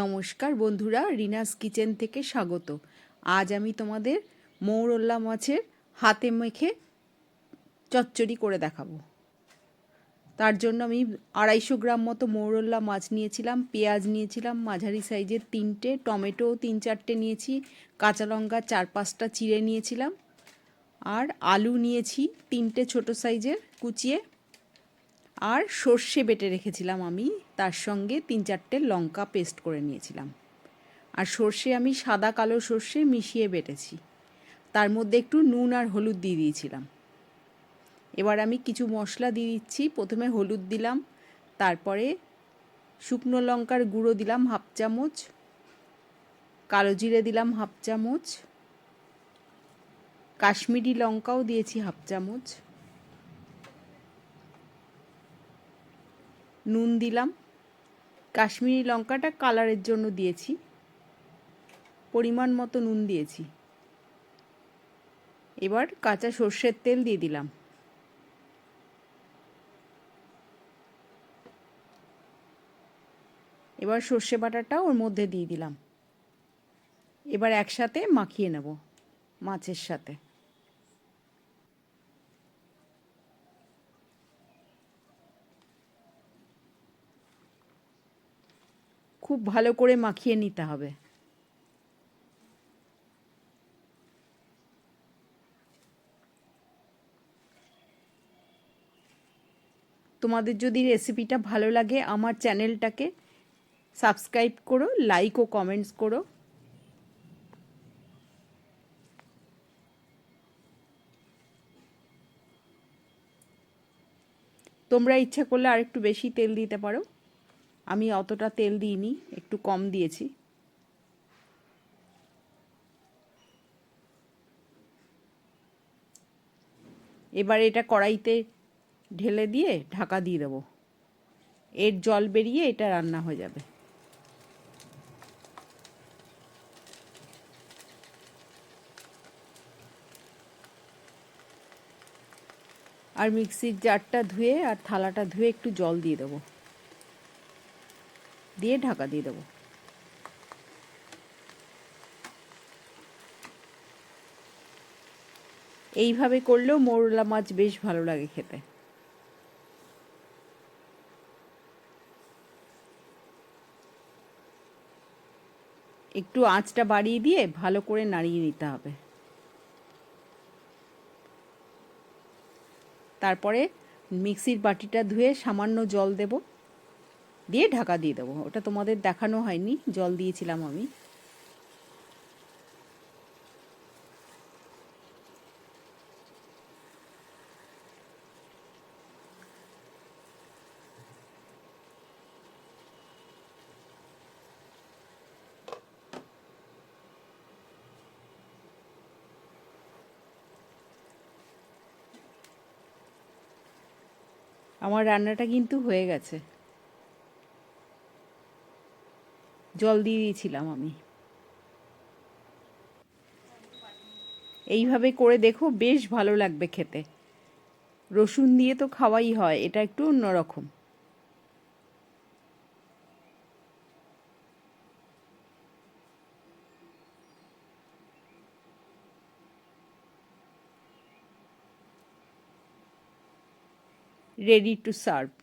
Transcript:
নমস্কার বন্ধুরা, রিনাস কিচেন থেকে স্বাগত। আজ আমি তোমাদের মৌরল্লা মাছের হাতে মেখে চচ্চড়ি করে দেখাবো। তার জন্য আমি আড়াইশো গ্রাম মতো মৌরল্লা মাছ নিয়েছিলাম, পেঁয়াজ নিয়েছিলাম, মাঝারি সাইজের তিনটে, টমেটো তিন চারটে নিয়েছি, কাঁচা লঙ্কা চার পাঁচটা চিড়ে নিয়েছিলাম, আর আলু নিয়েছি তিনটে ছোট সাইজের কুচিয়ে। আর সর্ষে বেটে রেখেছিলাম আমি, তার সঙ্গে তিন চারটে লঙ্কা পেস্ট করে নিয়েছিলাম। আর সর্ষে আমি সাদা কালো সর্ষে মিশিয়ে বেটেছি। তার মধ্যে একটু নুন আর হলুদ দিয়ে দিয়েছিলাম। এবার আমি কিছু মশলা দিয়ে দিচ্ছি। প্রথমে হলুদ দিলাম, তারপরে শুকনো লঙ্কার গুঁড়ো দিলাম হাফ চামচ, কালো জিরে দিলাম হাফ চামচ, কাশ্মীরি লঙ্কাও দিয়েছি হাফ চামচ। নুন দিলাম। কাশ্মীরি লঙ্কাটা কালারের জন্য দিয়েছি। পরিমাণ মতো নুন দিয়েছি। এবার কাঁচা সর্ষের তেল দিয়ে দিলাম। এবার সর্ষে বাটাটা ওর মধ্যে দিয়ে দিলাম। এবার একসাথে মাখিয়ে নেব মাছের সাথে। খুব ভালো করে মাখিয়ে নিতে হবে। তোমাদের যদি রেসিপিটা ভালো লাগে, আমার চ্যানেলটাকে সাবস্ক্রাইব করো লাইক ও কমেন্টস করো। তোমরা ইচ্ছা করলে আর একটু বেশি তেল দিতে পারো। আমি অতটা তেল দিইনি, একটু কম দিয়েছি। এবার এটা কড়াইতে ঢেলে দিয়ে ঢাকা দিয়ে দেবো। এর জল বেরিয়ে এটা রান্না হয়ে যাবে। আর মিক্সির জারটা ধুয়ে আর থালাটা ধুয়ে একটু জল দিয়ে দেবো। দিয়ে ঢাকা দিয়ে দেবো। এইভাবে করলেও মোরলা মাছ বেশ ভালো লাগে খেতে। একটু আঁচটা বাড়িয়ে দিয়ে ভালো করে নাড়িয়ে নিতে হবে। তারপরে মিক্সির বাটিটা ধুয়ে সামান্য জল দেব। দিয়ে ঢাকা দিয়ে দেবো। ওটা তোমাদের দেখানো হয়নি, জল দিয়েছিলাম আমি। আমার রান্নাটা কিন্তু হয়ে গেছে। জল দিয়ে দিয়েছিলাম আমি। এইভাবে করে দেখো, বেশ ভালো লাগবে খেতে। রসুন দিয়ে তো খাওয়াই হয়, এটা একটু অন্যরকম। Ready to serve.